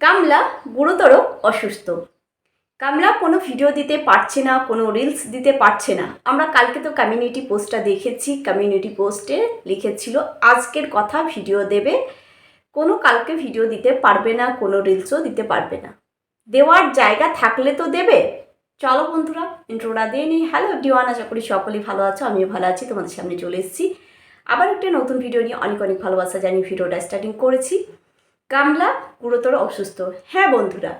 কামলা গুরুতর অসুস্থ। কামলা কোনো ভিডিও দিতে পারছে না, কোনো রিলস দিতে পারছে না। আমরা কালকে তো কমিউনিটি পোস্টটা দেখেছি কমিউনিটি পোস্টে লিখেছিল, আজকের কথা ভিডিও দেবে। কোনো কালকে ভিডিও দিতে পারবে না, কোনো রিলসও দিতে পারবে না। দেওয়ার জায়গা থাকলে তো দেবে। চলো বন্ধুরা ইন্ট্রোটা দিয়ে নিই। হ্যালো ডিওয়ান আশা করি সকলেই ভালো আছো, আমিও ভালো আছি, তোমাদের সামনে চলে এসেছি। আবার একটা নতুন ভিডিও নিয়ে অনেক অনেক ভালোবাসা জানিয়ে ভিডিওটা স্টার্টিং করেছি। কামলা গুরুতর অসুস্থ। হ্যাঁ বন্ধুরা,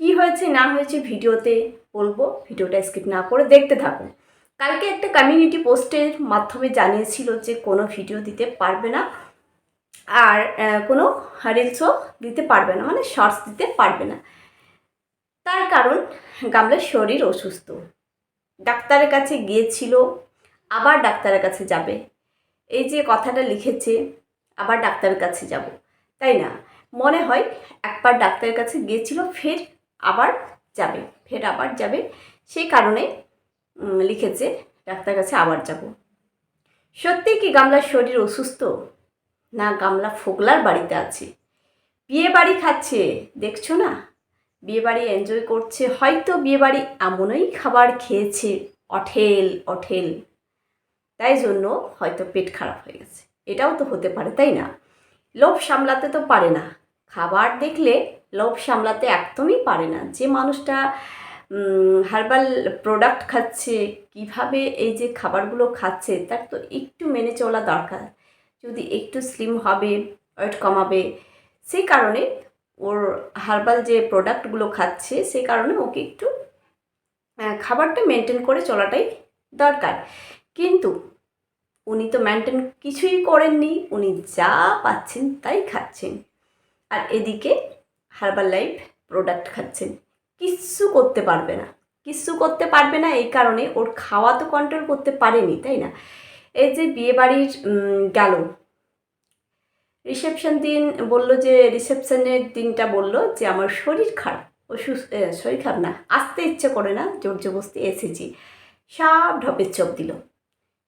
কি হয়েছে না হয়েছে ভিডিওতে বলব, ভিডিওটা স্কিপ না করে দেখতে থাকুন। কালকে একটা কমিউনিটি পোস্টের মাধ্যমে জানিয়েছিল যে কোনো ভিডিও দিতে পারবে না আর কোনো রিলসও দিতে পারবে না মানে শর্টস দিতে পারবে না। তার কারণ গামলার শরীর অসুস্থ। ডাক্তারের কাছে গিয়েছিল, আবার ডাক্তারের কাছে যাবে। এই যে কথাটা লিখেছে, আবার ডাক্তারের কাছে যাব, তাই না? মনে হয় একবার ডাক্তারের কাছে গিয়েছিল, ফের আবার যাবে, ফের আবার যাবে। সেই কারণে লিখেছে ডাক্তার কাছে আবার যাব। সত্যি কি গামলার শরীর অসুস্থ? না, গামলা ফোগলার বাড়িতে আছে। বিয়ে বাড়ি খাচ্ছে, দেখছ না? বিয়ে বাড়ি এনজয় করছে, হয়তো বিয়ে বাড়ি এমনই খাবার খেয়েছে, অঠেল অঠেল। তাই জন্য হয়তো পেট খারাপ হয়ে গেছে। এটাও তো হতে পারে, তাই না? লোভ সামলাতে তো পারে না। খাবার দেখলে লোভ সামলাতে একদমই পারে না। যে মানুষটা হার্বাল প্রোডাক্ট খাচ্ছে, কীভাবে এই যে খাবারগুলো খাচ্ছে, তার তো একটু মেনে চলা দরকার। যদি একটু স্লিম হবে ওয়েট কমাবে সেই কারণে ওর হার্বাল যে প্রোডাক্টগুলো খাচ্ছে সেই কারণে ওকে একটু খাবারটা মেনটেন করে চলাটাই দরকার। কিন্তু উনি তো মেনটেন কিছুই করেননি, উনি যা পাচ্ছেন তাই খাচ্ছেন। আর এদিকে হার্বাল লাইফ প্রোডাক্ট খাচ্ছেন। কিচ্ছু করতে পারবে না। কিচ্ছু করতে পারবে না এই কারণে ওর খাওয়া তো কন্ট্রোল করতে পারেনি তাই না? এই যে বিয়েবাড়ির গেল। রিসেপশন দিন বলল যে রিসেপশনের দিনটা বলল যে আমার শরীর খারাপ। এ, শরীর খারাপ না। আসতে ইচ্ছে করে না। জোর জবস্তি এসেছি। সব ঢপের চোখ দিল।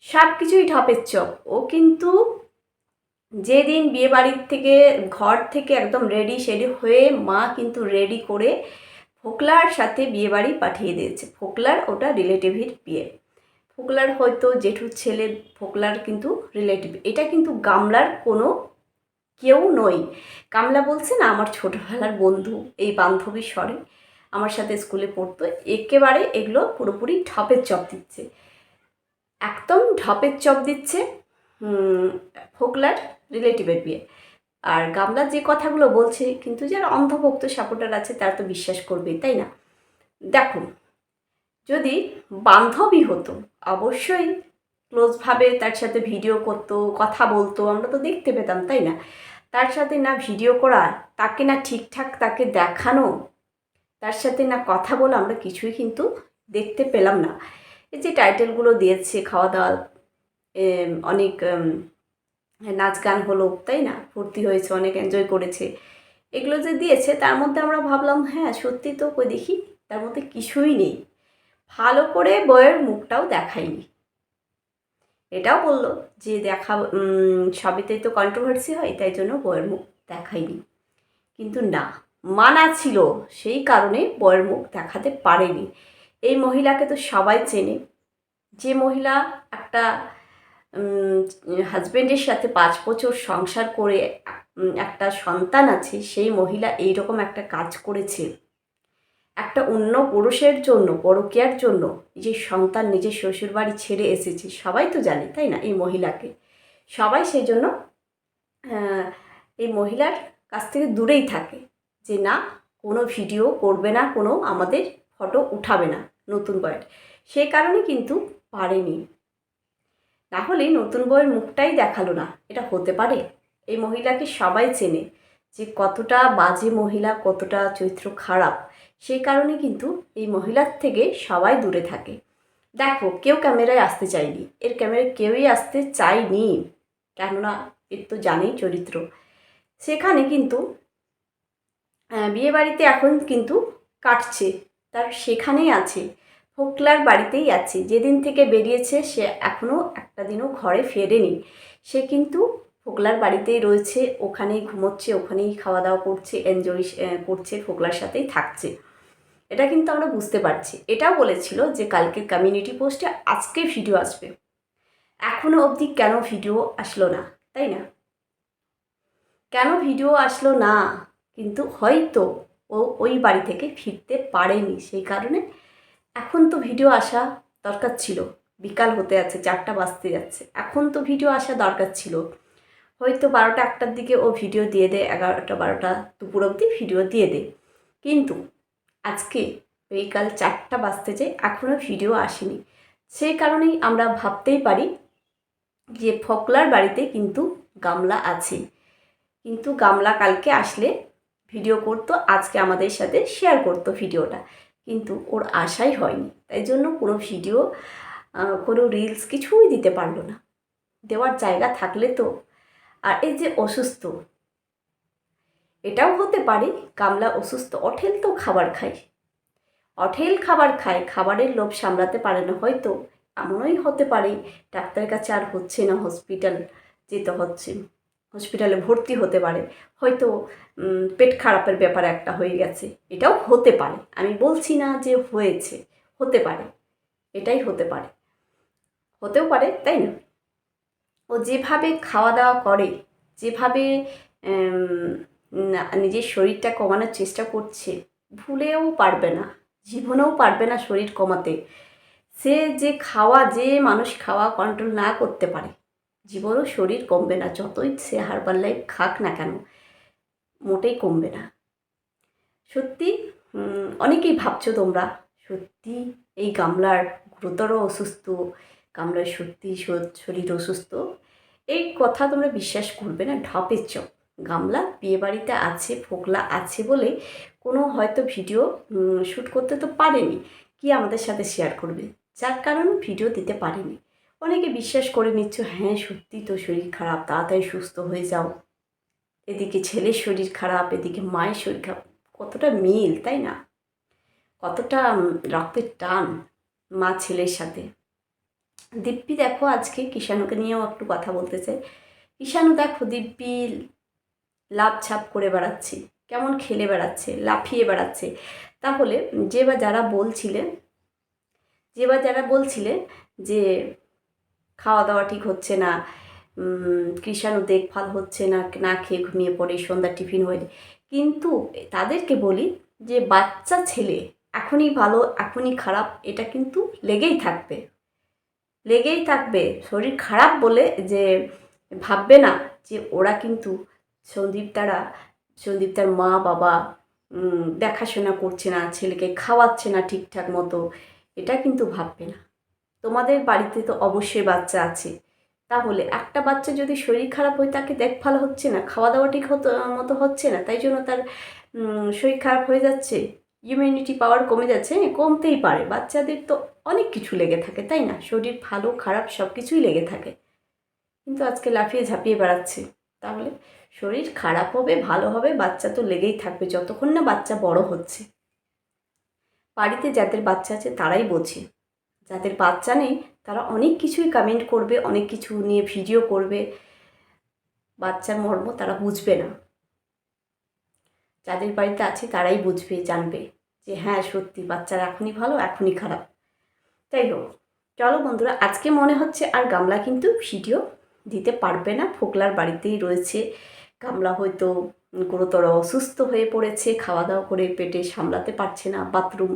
সব কিছুই ঢপের চপ। ও কিন্তু যেদিন বিয়ে বাড়ির থেকে, ঘর থেকে একদম রেডি সেডি হয়ে মা কিন্তু রেডি করে ফোকলার সাথে বিয়ে বাড়ি পাঠিয়ে দিয়েছে। ফোকলার ওটা রিলেটিভের বিয়ে। ফোকলার হয়তো জেঠুর ছেলে, ফোকলার কিন্তু রিলেটিভ এটা কিন্তু গামলার কোনো কেউ নই কামলা বলছে, না, আমার ছোটোবেলার বন্ধু, এই বান্ধবীর স্বরে আমার সাথে স্কুলে পড়তো। একেবারে এগুলো পুরোপুরি ঢপের চপ দিচ্ছে। একদম ঢপের চপ দিচ্ছে ফোকলার রিলেটিভের বিয়ে। আর গামলা যে কথাগুলো বলছে, কিন্তু যারা অন্ধভক্ত সাপোর্টার আছে, তারা তো বিশ্বাস করবেই, তাই না? দেখো, যদি বান্ধবী হতো, অবশ্যই ক্লোজভাবে তার সাথে ভিডিও করতো, কথা বলতো, আমরা তো দেখতে পেতাম, তাই না? তার সাথে না ভিডিও করা, তাকে না ঠিকঠাক তাকে দেখানো, তার সাথে না কথা বলে, আমরা কিছুই কিন্তু দেখতে পেলাম না। এই যে টাইটেলগুলো দিয়েছে খাওয়া দাওয়া অনেক নাচ গান হলো, তাই না? ফুর্তি হয়েছে, অনেক এনজয় করেছে। এগুলো যে দিয়েছে, তার মধ্যে আমরা ভাবলাম হ্যাঁ সত্যি তো কই দেখি, তার মধ্যে কিছুই নেই। ভালো করে বইয়ের মুখটাও দেখায়নি। এটাও বলল যে দেখা সবেতেই তো কন্ট্রোভার্সি হয়, তাই জন্য বইয়ের মুখ দেখায়নি। কিন্তু না, মানা ছিল, সেই কারণে বইয়ের মুখ দেখাতে পারেনি। এই মহিলাকে তো সবাই চেনে। যে মহিলা একটা হাজব্যান্ডের সাথে পাঁচ বছর সংসার করে একটা সন্তান আছে, সেই মহিলা এই রকম একটা কাজ করেছে। একটা অন্য পুরুষের জন্য, পরকীয়ার জন্য নিজের সন্তান নিজের শ্বশুরবাড়ি ছেড়ে এসেছে, সবাই তো জানে, তাই না, এই মহিলাকে? সবাই সেই জন্য এই মহিলার কাছ থেকে দূরেই থাকে, যে না, কোনো ভিডিও করবে না, কোনো আমাদের ফটো উঠাবে না নতুন বয়ের সেই কারণে কিন্তু পারেনি। তাহলে নতুন বইয়ের মুখটাই দেখাল না। এটা হতে পারে? এই মহিলাকে সবাই চেনে যে কতটা বাজে মহিলা, কতটা চরিত্র খারাপ। সেই কারণে কিন্তু এই মহিলার থেকে সবাই দূরে থাকে। দেখো, কেউ ক্যামেরায় আসতে চায়নি। এর ক্যামেরায় কেউই আসতে চায়নি। কেননা এর তো জানেই চরিত্র। সেখানে কিন্তু বিয়ে বাড়িতে এখন কিন্তু কাটছে। তার সেখানেই আছে। ফোকলার বাড়িতেই আছে। যেদিন থেকে বেরিয়েছে, সে এখনও একটা দিনও ঘরে ফেরেনি। সে কিন্তু ফোকলার বাড়িতেই রয়েছে, ওখানেই ঘুমোচ্ছে, ওখানেই খাওয়া দাওয়া করছে এনজয় করছে ফোকলার সাথেই থাকছে। এটা কিন্তু আমরা বুঝতে পারছি। এটাও বলেছিল যে কালকে কমিউনিটি পোস্টে আজকে ভিডিও আসবে। এখনও অবধি কেন ভিডিও আসলো না, তাই না? কেন ভিডিও আসলো না? কিন্তু হয়তো ও ওই বাড়ি থেকে ফিরতে পারেনি। সেই কারণে এখন তো ভিডিও আসা দরকার ছিল। বিকাল হতে যাচ্ছে চারটা বাজতে যাচ্ছে। এখন তো ভিডিও আসা দরকার ছিল। হয়তো বারোটা একটার দিকে ও ভিডিও দিয়ে দেয় এগারোটা, বারোটা দুপুর অবধি ভিডিও দিয়ে দেয় কিন্তু আজকে বিকাল চারটা বাজতে যায় এখনও ভিডিও আসেনি। সেই কারণেই আমরা ভাবতেই পারি যে ফকলার বাড়িতে কিন্তু গামলা আছে। কিন্তু গামলা কালকে আসলে ভিডিও করতো, আজকে আমাদের সাথে শেয়ার করতো ভিডিওটা। কিন্তু ওর আশাই হয়নি। তাই জন্য কোনো ভিডিও কোনো রিলস কিছুই দিতে পারল না। দেওয়ার জায়গা থাকলে তো। আর এই যে অসুস্থ, এটাও হতে পারে, গামলা অসুস্থ, অঠেল তো খাবার খায়। অঠেল খাবার খায়, খাবারের লোভ সামলাতে পারে না হয়তো। এমনই হতে পারে, ডাক্তারের কাছে আর হচ্ছে না হসপিটাল যেতে হচ্ছে। হসপিটালে ভর্তি হতে পারে। হয়তো পেট খারাপের ব্যাপার একটা হয়ে গেছে। এটাও হতে পারে। আমি বলছি না যে হয়েছে। হতে পারে। এটাই হতে পারে। হতেও পারে, তাই না? ও যেভাবে খাওয়া দাওয়া করে, যেভাবে নিজের শরীরটা কমানোর চেষ্টা করছে, ভুলেও পারবে না। জীবনেও পারবে না শরীর কমাতে। সে যে খাওয়া, যে মানুষ খাওয়া কন্ট্রোল না করতে পারে। জীবনেও শরীর কমবে না, যতই সে হারবাল লাইফ খাক না কেন, মোটেই কমবে না। সত্যি অনেকেই ভাবছ তোমরা, সত্যি এই গামলার গুরুতর অসুস্থ, গামলার সত্যি শরীর অসুস্থ, এই কথা তোমরা বিশ্বাস করবে না ঢপের চপ। গামলা বিয়েবাড়িতে আছে, ফোকলা আছে বলে কোনো হয়তো ভিডিও শ্যুট করতে তো পারেনি, কি আমাদের সাথে শেয়ার করবে? যার কারণে ভিডিও দিতে পারেনি। অনেকে বিশ্বাস করে নিচ্ছ হ্যাঁ সত্যি তো শরীর খারাপ, তাড়াতাড়ি সুস্থ হয়ে যাও। এদিকে ছেলের শরীর খারাপ, এদিকে মায়ের শরীর খারাপ। কতটা মিল, তাই না? কতটা রক্তের টান মা ছেলের সাথে। দিব্যি দেখো আজকে কিষাণুকে নিয়েও একটু কথা বলতে চাই। কিষাণু দেখো দিব্যি লাভ ছাপ করে বেড়াচ্ছে, কেমন খেলে বেড়াচ্ছে, লাফিয়ে বেড়াচ্ছে। তাহলে যে বা যারা বলছিলেন যে বা যারা বলছিলেন যে খাওয়া দাওয়া ঠিক হচ্ছে না। কৃষাণু দেখভাল হচ্ছে না না খেয়ে ঘুমিয়ে পড়ে সন্ধ্যা টিফিন হয়ে কিন্তু তাদেরকে বলি যে, বাচ্চা ছেলে এখনই ভালো, এখনই খারাপ, এটা কিন্তু লেগেই থাকবে। লেগেই থাকবে। শরীর খারাপ বলে যে, ভাববে না যে, ওরা কিন্তু সন্দীপ তারা সন্দীপ তার মা, বাবা দেখাশোনা করছে না, ছেলেকে খাওয়াচ্ছে না ঠিকঠাক মতো, এটা কিন্তু ভাববে না। তোমাদের বাড়িতে তো অবশ্যই বাচ্চা আছে। তাহলে একটা বাচ্চা যদি শরীর খারাপ হয় তাকে দেখভাল হচ্ছে না? খাওয়া দাওয়া ঠিক হতো মতো হচ্ছে না? তাই জন্য তার শরীর খারাপ হয়ে যাচ্ছে। ইমিউনিটি পাওয়ার কমে যাচ্ছে। হ্যাঁ, কমতেই পারে। বাচ্চাদের তো অনেক কিছু লেগে থাকে তাই না? শরীর ভালো খারাপ সব কিছুই লেগে থাকে। কিন্তু আজকে লাফিয়ে ঝাঁপিয়ে বেড়াচ্ছে। তাহলে শরীর খারাপ হবে ভালো হবে বাচ্চা তো লেগেই থাকবে যতক্ষণ না বাচ্চা বড় হচ্ছে। বাড়িতে যাদের বাচ্চা আছে তারাই বোঝে। যাদের বাচ্চা নেই, তারা অনেক কিছুই কমেন্ট করবে, অনেক কিছু নিয়ে ভিডিও করবে। বাচ্চার মর্ম তারা বুঝবে না। যাদের বাড়িতে আছে তারাই বুঝবে, জানবে যে হ্যাঁ সত্যি বাচ্চারা এখনই ভালো, এখনই খারাপ। তাই হোক, চলো বন্ধুরা, আজকে মনে হচ্ছে আর গামলা কিন্তু ভিডিও দিতে পারবে না। ফোকলার বাড়িতেই রয়েছে। গামলা হয়তো গুরুতর অসুস্থ হয়ে পড়েছে খাওয়া দাওয়া করে পেটে সামলাতে পারছে না, বাথরুম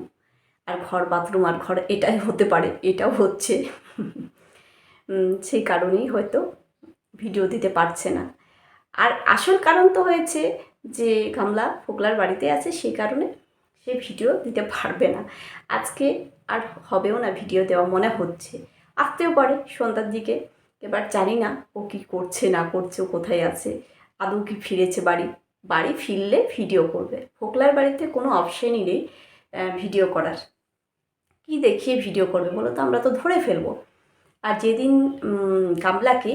আর ঘর বাথরুম আর ঘর, এটাই হতে পারে, এটাও হচ্ছে। সেই কারণেই হয়তো ভিডিও দিতে পারছে না। আর আসল কারণ তো হয়েছে যে গামলা ফোকলার বাড়িতে আছে, সেই কারণে সে ভিডিও দিতে পারবে না। আজকে আর হবেও না ভিডিও দেওয়া, মনে হচ্ছে। আসতেও পারে সন্ধ্যার দিকে, এবার জানি না ও কী করছে, না করছে, ও কোথায় আছে, আদৌ কি ফিরেছে বাড়ি। বাড়ি ফিরলে ভিডিও করবে। ফোকলার বাড়িতে কোনো অপশানই নেই ভিডিও করার। কি দেখিয়ে ভিডিও করবে? বলো তো, আমরা তো ধরে ফেলব। আর যেদিন গামলাকে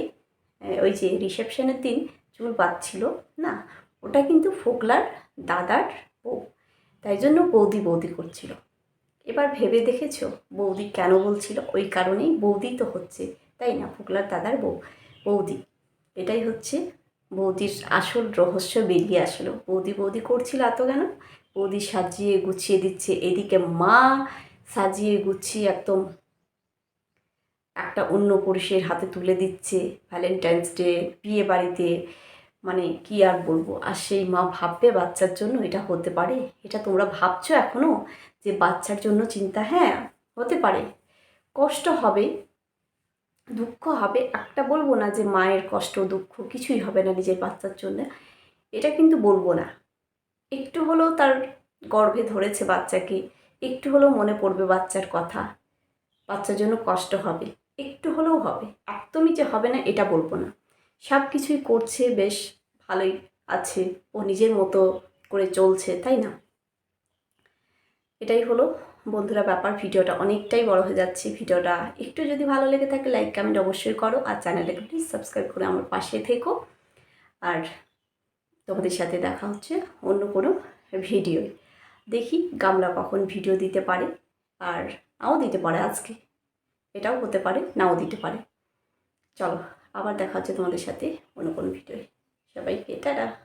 ওই যে রিসেপশনের দিন চুল বাঁধছিল, না, ওটা কিন্তু ফোকলার দাদার বউ। তাই জন্য বৌদি বৌদি করছিল। এবার ভেবে দেখেছ? বৌদি কেন বলছিল? ওই কারণেই বৌদি তো হচ্ছে, তাই না? ফোকলার দাদার বউ, বৌদি। এটাই হচ্ছে বৌদির আসল রহস্য বেরিয়ে আসলো। বৌদি বৌদি করছিল এত কেন? বৌদি সাজিয়ে গুছিয়ে দিচ্ছে। এদিকে মা সাজিয়ে গুছিয়ে একদম একটা অন্য পুরুষের হাতে তুলে দিচ্ছে ভ্যালেন্টাইন্স ডে বিয়ে বাড়িতে মানে কি আর বলব? আর সেই মা ভাববে বাচ্চার জন্য এটা হতে পারে। এটা তোমরা ভাবছ এখনও যে বাচ্চার জন্য চিন্তা? হ্যাঁ হতে পারে। কষ্ট হবে, দুঃখ হবে। একটা বলব না যে মায়ের কষ্ট, দুঃখ কিছুই হবে না নিজের বাচ্চার জন্য। এটা কিন্তু বলব না। একটু হলেও তার গর্ভে ধরেছে বাচ্চাকে। একটু হলেও মনে পড়বে বাচ্চার কথা। বাচ্চার জন্য কষ্ট হবে, একটু হলেও হবে। একদমই যে হবে না, এটা বলব না। সব কিছুই করছে, বেশ ভালোই আছে। ও নিজের মতো করে চলছে, তাই না? এটাই হলো বন্ধুরা ব্যাপার। ভিডিওটা অনেকটাই বড় হয়ে যাচ্ছে। ভিডিওটা একটু যদি ভালো লেগে থাকে, লাইক, কমেন্ট অবশ্যই করো। আর চ্যানেলটাকে প্লিজ সাবস্ক্রাইব করে আমার পাশে থেকো। আর তোমাদের সাথে দেখা হচ্ছে অন্য কোনো ভিডিওয়। দেখি গামলা কখন ভিডিও দিতে পারে আর নাও দিতে পারে আজকে। এটাও হতে পারে, নাও দিতে পারে। চলো, আবার দেখা হচ্ছে তোমাদের সাথে অন্য কোনো ভিডিওয়। সবাইকে, টাটা।